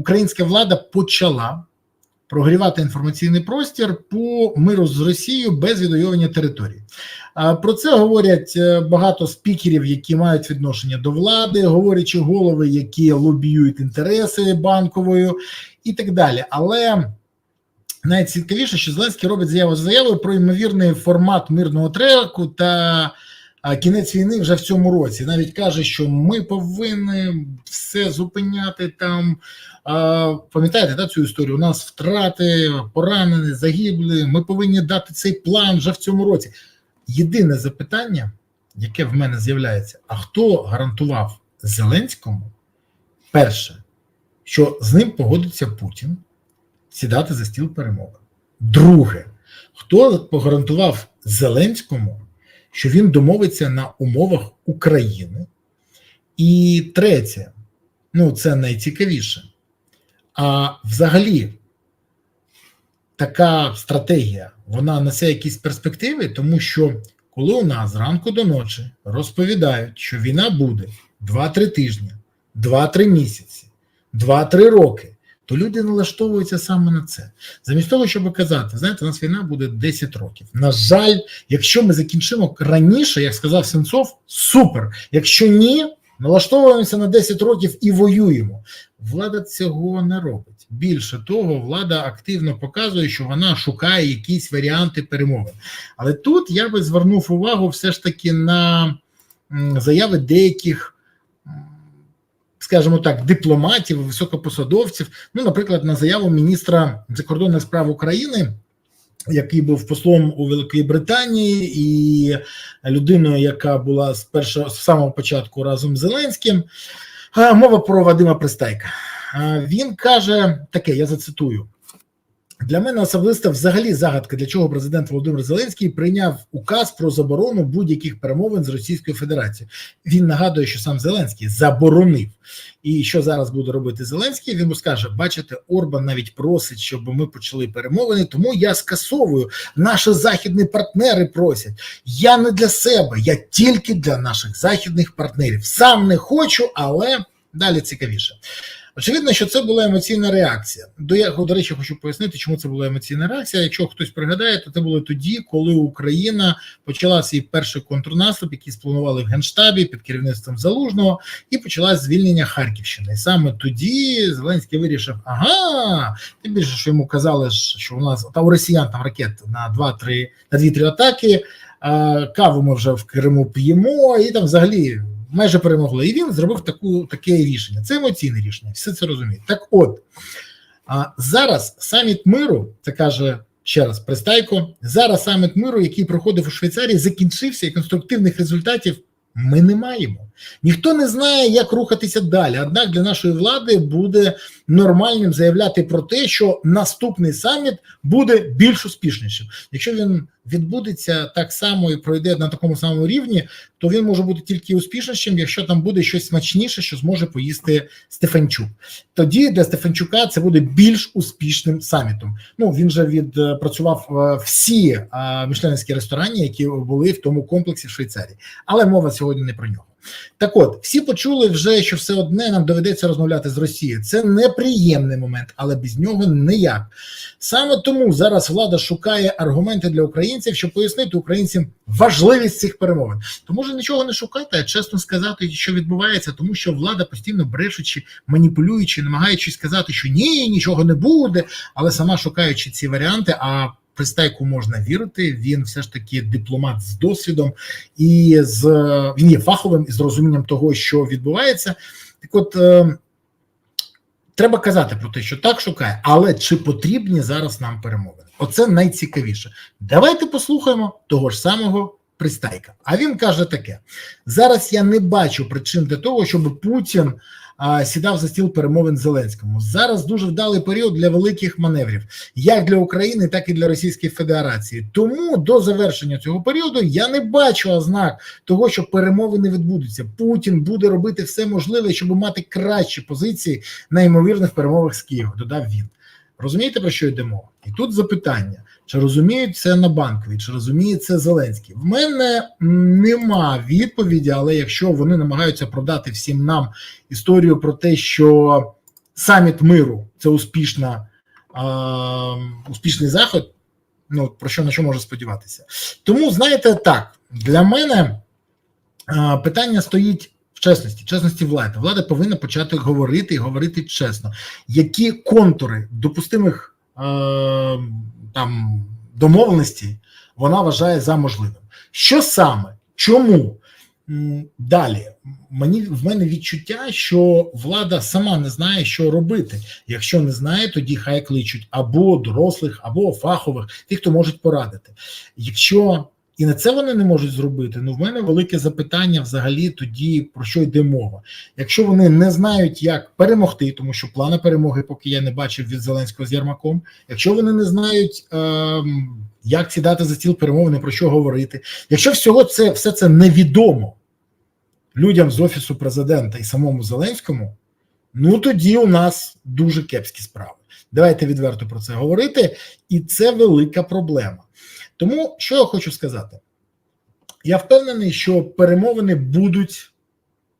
українська влада почала прогрівати інформаційний простір по миру з Росією без відвоювання території. Про це говорять е, багато спікерів, які мають відношення до влади, говорячи голови, які лобіюють інтереси банковою і так далі. Але найцікавіше, що Зеленський робить заяву за заявою про ймовірний формат мирного треку та а, кінець війни вже в цьому році. Навіть каже, що ми повинні все зупиняти там. Пам'ятаєте да, цю історію? У нас втрати, поранені, загиблі. Ми повинні дати цей план вже в цьому році. Єдине запитання, яке в мене з'являється: а хто гарантував Зеленському перше, що з ним погодиться Путін сідати за стіл перемови? Друге, хто погарантував Зеленському, що він домовиться на умовах України? І третє, ну це найцікавіше. А взагалі, така стратегія вона несе якісь перспективи, тому що коли у нас зранку до ночі розповідають, що війна буде 2-3 тижні, 2-3 місяці, 2-3 роки, то люди налаштовуються саме на це. Замість того, щоб казати, знаєте, у нас війна буде 10 років. На жаль, якщо ми закінчимо раніше, як сказав Сенцов, супер. Якщо ні, налаштовуємося на 10 років і воюємо. Влада цього не робить. Більше того, влада активно показує, що вона шукає якісь варіанти перемови. Але тут я би звернув увагу все ж таки на заяви деяких, скажімо так, дипломатів, високопосадовців. Ну, наприклад, на заяву міністра закордонних справ України. Який був послом у Великій Британії і людиною, яка була з першого з самого початку разом з Зеленським, мова про Вадима Пристайка. Він каже таке: я зацитую. Для мене особисто взагалі загадка, для чого президент Володимир Зеленський прийняв указ про заборону будь-яких перемовин з Російською Федерацією. Він нагадує, що сам Зеленський заборонив. І що зараз буде робити Зеленський? Він скаже: бачите, Орбан навіть просить, щоб ми почали перемовини. Тому я скасовую. Наші західні партнери просять. Я не для себе, я тільки для наших західних партнерів. Сам не хочу, але далі цікавіше. Очевидно, що це була емоційна реакція. До я до речі, хочу пояснити, чому це була емоційна реакція. Якщо хтось пригадає, то це було тоді, коли Україна почала свій перший контрнаступ, який спланували в генштабі під керівництвом залужного, і почалось звільнення Харківщини. І саме тоді Зеленський вирішив: ага, тим більше, що йому казали, що у нас та у росіян там ракет на 2-3, на 2-3 атаки. Каву ми вже в Криму п'ємо, і там взагалі майже перемогли. І він зробив таку таке рішення. Це емоційне рішення, все це розуміють. Так, от а зараз саміт миру, це каже ще раз Пристайко. Зараз саміт миру, який проходив у Швейцарії, закінчився, і конструктивних результатів ми не маємо. Ніхто не знає, як рухатися далі. Однак для нашої влади буде нормальним заявляти про те, що наступний саміт буде більш успішнішим. Якщо він відбудеться так само і пройде на такому самому рівні, то він може бути тільки успішнішим, якщо там буде щось смачніше, що зможе поїсти Стефанчук. Тоді для Стефанчука це буде більш успішним самітом. Ну він же відпрацював е, всі мішленські ресторані, які були в тому комплексі в Швейцарії, але мова сьогодні не про нього. Так от, всі почули вже, що все одне нам доведеться розмовляти з Росією. Це неприємний момент, але без нього ніяк. Саме тому зараз влада шукає аргументи для українців, щоб пояснити українцям важливість цих перемовин. Тому що нічого не шукайте, а чесно сказати, що відбувається, тому що влада постійно брешучи, маніпулюючи, намагаючись сказати, що ні, нічого не буде, але сама шукаючи ці варіанти. а Пристайку можна вірити, він все ж таки дипломат з досвідом і з він є фаховим і з розумінням того, що відбувається. Так, от е, треба казати про те, що так шукає, але чи потрібні зараз нам перемовини? Оце найцікавіше. Давайте послухаємо того ж самого Пристайка. А він каже таке: зараз я не бачу причин для того, щоб Путін сідав за стіл перемовин Зеленському. Зараз дуже вдалий період для великих маневрів, як для України, так і для Російської Федерації. Тому до завершення цього періоду я не бачу ознак того, що перемовини відбудуться. Путін буде робити все можливе, щоб мати кращі позиції на ймовірних перемовах з Києва. Додав він. Розумієте, про що йде мова? І тут запитання: чи розуміють це на банкові, чи розуміє це Зеленський? В мене нема відповіді, але якщо вони намагаються продати всім нам історію про те, що саміт миру це успішна, е, успішний заход. Ну, про що на що можу сподіватися? Тому, знаєте, так, для мене е, питання стоїть чесності, чесності влади. Влада повинна почати говорити і говорити чесно, які контури допустимих е, там домовленості вона вважає за можливим. Що саме? Чому? Далі мені в мене відчуття, що влада сама не знає, що робити. Якщо не знає, тоді хай кличуть або дорослих, або фахових, тих, хто можуть порадити. Якщо і на це вони не можуть зробити, ну в мене велике запитання взагалі тоді про що йде мова. Якщо вони не знають, як перемогти, тому що плана перемоги, поки я не бачив від Зеленського з Єрмаком, якщо вони не знають, ем, як сідати за стіл перемовини, про що говорити, якщо всього це все це невідомо людям з офісу президента і самому Зеленському, ну тоді у нас дуже кепські справи. Давайте відверто про це говорити, і це велика проблема. Тому що я хочу сказати, я впевнений, що перемовини будуть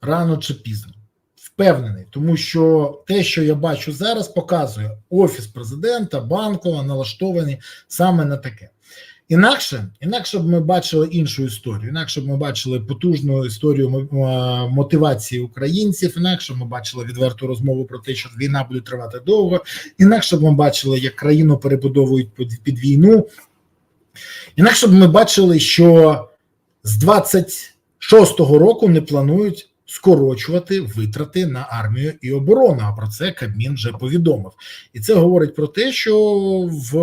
рано чи пізно. Впевнений, тому що те, що я бачу зараз, показує офіс президента, банкова налаштовані саме на таке. Інакше, інакше б ми бачили іншу історію, інакше б ми бачили потужну історію мотивації українців, інакше б ми бачили відверту розмову про те, що війна буде тривати довго, інакше б ми бачили, як країну перебудовують під, війну. Інакше б ми бачили, що з 26-го року не планують скорочувати витрати на армію і оборону. А про це Кабмін вже повідомив. І це говорить про те, що в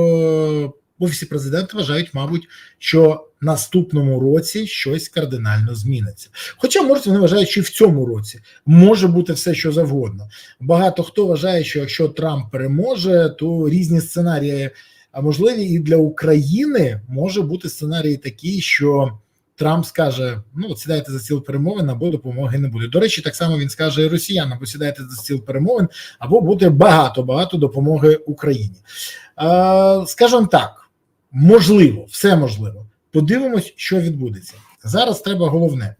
офісі президента вважають, мабуть, що наступному році щось кардинально зміниться. Хоча, може, вони вважають, що в цьому році може бути все, що завгодно. Багато хто вважає, що якщо Трамп переможе, то різні сценарії а можливі і для України може бути сценарій такий, що Трамп скаже: ну сідайте за стіл перемовин, або допомоги не буде. До речі, так само він скаже і росіянам, або сідайте за стіл перемовин, або буде багато багато допомоги Україні. Е, скажімо так, можливо, все можливо. Подивимось, що відбудеться. Зараз треба головне.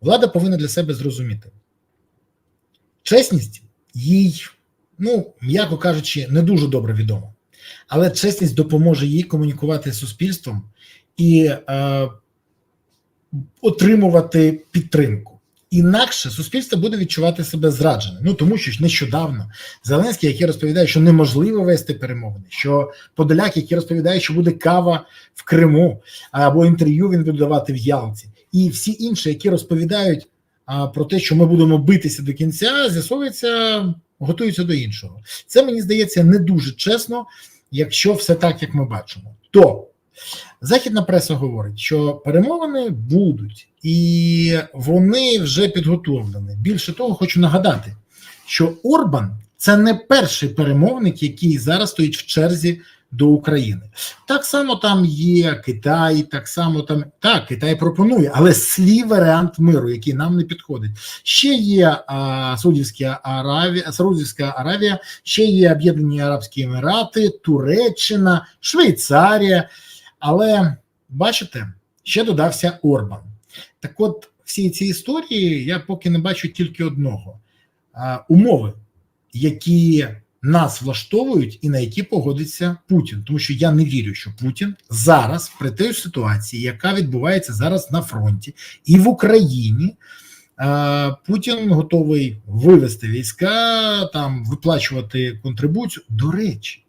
Влада повинна для себе зрозуміти. Чесність їй, ну, м'яко кажучи, не дуже добре відома. Але чесність допоможе їй комунікувати з суспільством і е, отримувати підтримку. Інакше суспільство буде відчувати себе зрадженим. Ну тому що нещодавно Зеленський, який розповідає, що неможливо вести перемовини, що Подоляк, який розповідає, що буде кава в Криму, або інтерв'ю він буде давати в Ялті, і всі інші, які розповідають а, про те, що ми будемо битися до кінця, з'ясовується, готуються до іншого. Це мені здається не дуже чесно, якщо все так, як ми бачимо. То західна преса говорить, що перемовини будуть, і вони вже підготовлені. Більше того, хочу нагадати, що Орбан це не перший перемовник, який зараз стоїть в черзі до України. Так само там є Китай, так само там так, Китай пропонує, але свій варіант миру, який нам не підходить. Ще є а, Саудівська Аравія, Саудівська Аравія, ще є Об'єднані Арабські Емірати, Туреччина, Швейцарія. Але бачите, ще додався Орбан. Так от, всі ці історії я поки не бачу тільки одного: а, умови, які нас влаштовують і на які погодиться Путін. Тому що я не вірю, що Путін зараз, при тій ситуації, яка відбувається зараз на фронті і в Україні. е, Путін готовий вивести війська, там виплачувати контрибуцію. До речі,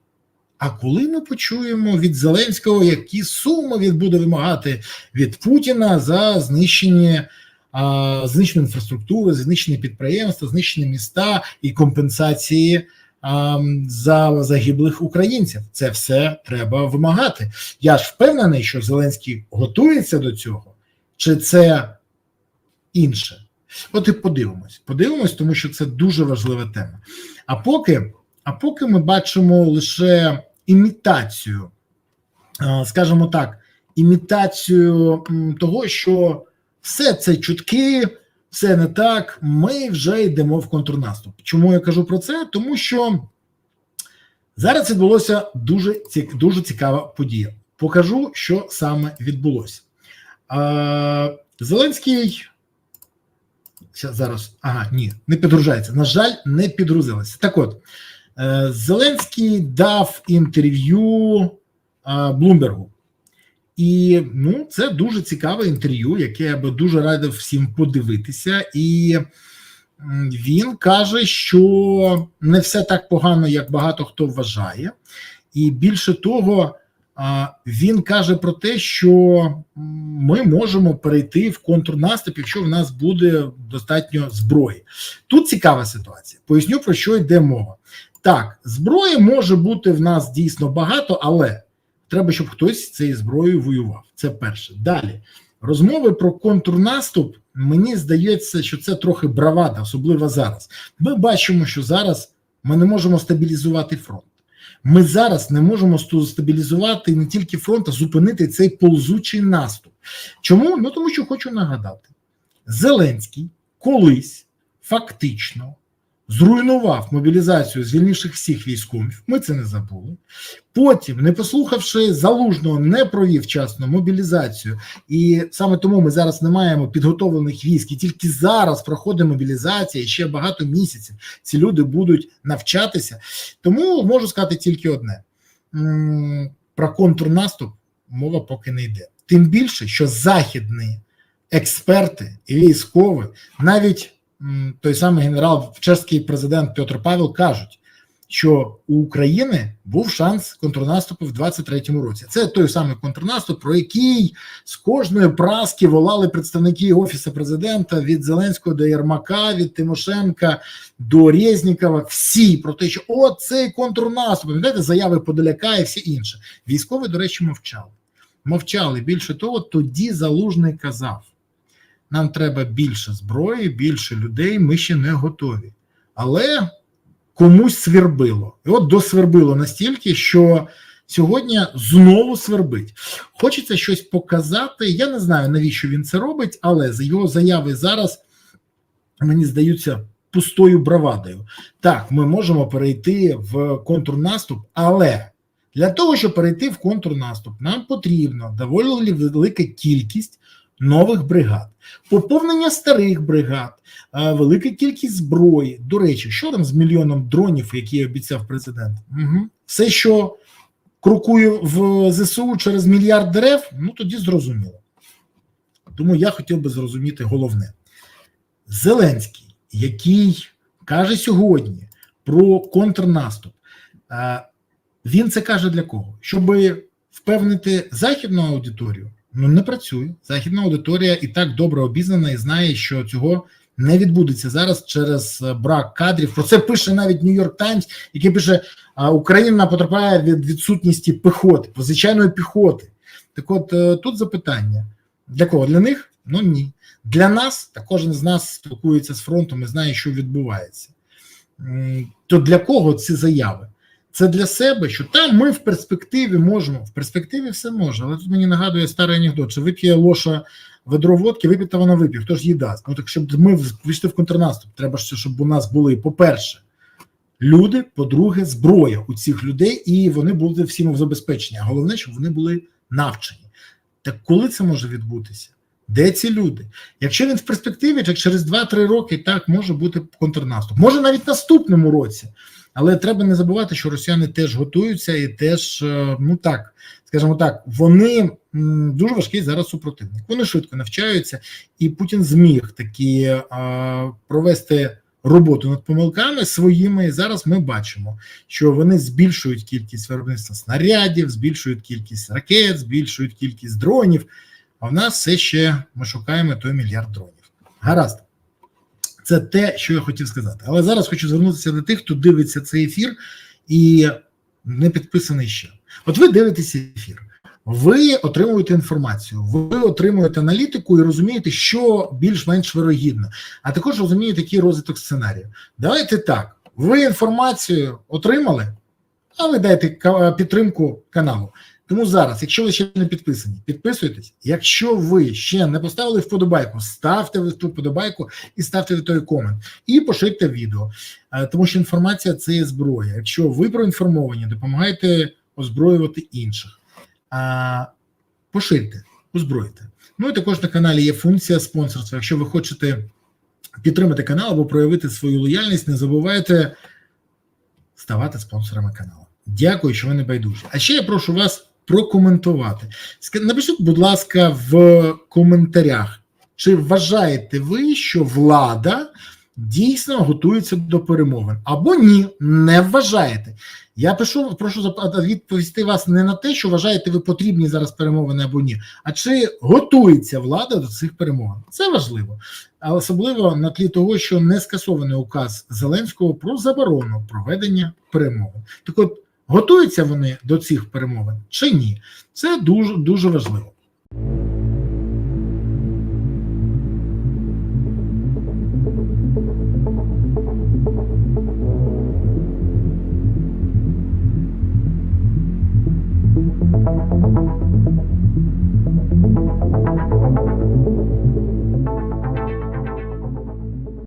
а коли ми почуємо від Зеленського, які суми він буде вимагати від Путіна за знищення, знищення інфраструктури, знищення підприємства, знищення міста і компенсації за загиблих українців, це все треба вимагати. Я ж впевнений, що Зеленський готується до цього, чи це інше? От і подивимось. Подивимось, тому що це дуже важлива тема. А поки, а поки ми бачимо лише імітацію, скажімо так, імітацію того, що все це чутки, все не так. Ми вже йдемо в контрнаступ. Чому я кажу про це? Тому що зараз відбулося дуже цік- дуже цікава подія. Покажу, що саме відбулося. А, Зеленський зараз, ага, ні, не підгружається. На жаль, не підгрузилося. Так от, е, Зеленський дав інтерв'ю е, Блумбергу. І ну, це дуже цікаве інтерв'ю, яке я би дуже радив всім подивитися. І він каже, що не все так погано, як багато хто вважає. І більше того, він каже про те, що ми можемо перейти в контрнаступ, якщо в нас буде достатньо зброї. Тут цікава ситуація. Поясню про що йде мова. Так, зброї може бути в нас дійсно багато, але треба, щоб хтось з цією зброєю воював. Це перше. Далі розмови про контрнаступ. Мені здається, що це трохи бравада, особливо зараз. Ми бачимо, що зараз ми не можемо стабілізувати фронт. Ми зараз не можемо стабілізувати не тільки фронт, а зупинити цей ползучий наступ. Чому? Ну тому що хочу нагадати: Зеленський колись фактично зруйнував мобілізацію, звільнивши всіх військових. Ми це не забули. Потім, не послухавши залужного, не провів вчасно мобілізацію, і саме тому ми зараз не маємо підготовлених військ. І тільки зараз проходить мобілізація і ще багато місяців. Ці люди будуть навчатися. Тому можу сказати тільки одне: про контрнаступ мова поки не йде. Тим більше, що західні експерти і військові, навіть той самий генерал, чеський президент Петр Павел кажуть, що у України був шанс контрнаступу в 23-му році. Це той самий контрнаступ, про який з кожної праски волали представники офісу президента від Зеленського до Єрмака, від Тимошенка до Резнікова. Всі про те, що о, цей контрнаступ, пам'ятаєте, заяви Подоляка і всі інше. Військові, до речі, мовчали. Мовчали. Більше того, тоді залужний казав: нам треба більше зброї, більше людей. Ми ще не готові. Але комусь свербило. І от досвербило настільки, що сьогодні знову свербить. Хочеться щось показати. Я не знаю, навіщо він це робить, але його заяви зараз мені здаються пустою бравадою. Так, ми можемо перейти в контрнаступ, але для того, щоб перейти в контрнаступ, нам потрібно доволі велика кількість нових бригад, поповнення старих бригад, е, велика кількість зброї. До речі, що там з мільйоном дронів, які обіцяв президент? Угу. Все, що крокує в ЗСУ через мільярд дерев, ну тоді зрозуміло. Тому я хотів би зрозуміти головне: Зеленський, який каже сьогодні про контрнаступ, е, він це каже для кого? Щоб впевнити західну аудиторію. Ну не працює. Західна аудиторія і так добре обізнана і знає, що цього не відбудеться зараз через е, брак кадрів. Про це пише навіть Нью-Йорк Таймс, який пише: Україна потерпає від відсутності піхоти, звичайної піхоти. Так, от е, тут запитання для кого? Для них? Ну ні. Для нас, та кожен з нас спілкується з фронтом і знає, що відбувається. То для кого ці заяви? Це для себе, що там ми в перспективі можемо, в перспективі все може. Але тут мені нагадує старий анекдот, що вип'є лоша ведро водки, вип'є, вона вип'є, хто ж їй дасть. Ну так щоб ми вийшли в контрнаступ, треба ж, щоб у нас були, по-перше, люди, по-друге, зброя у цих людей, і вони були всім в забезпеченні. А головне, щоб вони були навчені. Так коли це може відбутися? Де ці люди? Якщо він в перспективі, так через 2-3 роки так може бути контрнаступ. Може навіть наступному році. Але треба не забувати, що росіяни теж готуються і теж, е, ну так, скажімо так, вони дуже важкий зараз супротивник. Вони швидко навчаються, і Путін зміг таки а, провести роботу над помилками своїми. І зараз ми бачимо, що вони збільшують кількість виробництва снарядів, збільшують кількість ракет, збільшують кількість дронів. А в нас все ще ми шукаємо той мільярд дронів. Гаразд. Це те, що я хотів сказати. Але зараз хочу звернутися до тих, хто дивиться цей ефір і не підписаний ще. От ви дивитеся ефір, ви отримуєте інформацію, ви отримуєте аналітику і розумієте, що більш-менш вирогідно, а також розумієте, який розвиток сценарію. Давайте так: ви інформацію отримали, а ви дайте підтримку каналу. Тому зараз, якщо ви ще не підписані, підписуйтесь. Якщо ви ще не поставили вподобайку, ставте ви ту вподобайку і ставте той комент. І поширте відео, Е, тому що інформація це є зброя. Якщо ви проінформовані, допомагайте озброювати інших. А, Поширте, озброїте. Ну і також на каналі є функція спонсорства. Якщо ви хочете підтримати канал або проявити свою лояльність, не забувайте ставати спонсорами каналу. Дякую, що ви не байдужі. А ще я прошу вас прокоментувати. Напишіть, будь ласка, в коментарях, чи вважаєте ви, що влада дійсно готується до перемовин, або ні, не вважаєте. Я пишу, прошу відповісти вас не на те, що вважаєте ви потрібні зараз перемовини або ні, а чи готується влада до цих перемовин. Це важливо, а особливо на тлі того, що не скасований указ Зеленського про заборону проведення перемовин. Так от готуються вони до цих перемовин чи ні? Це дуже дуже важливо.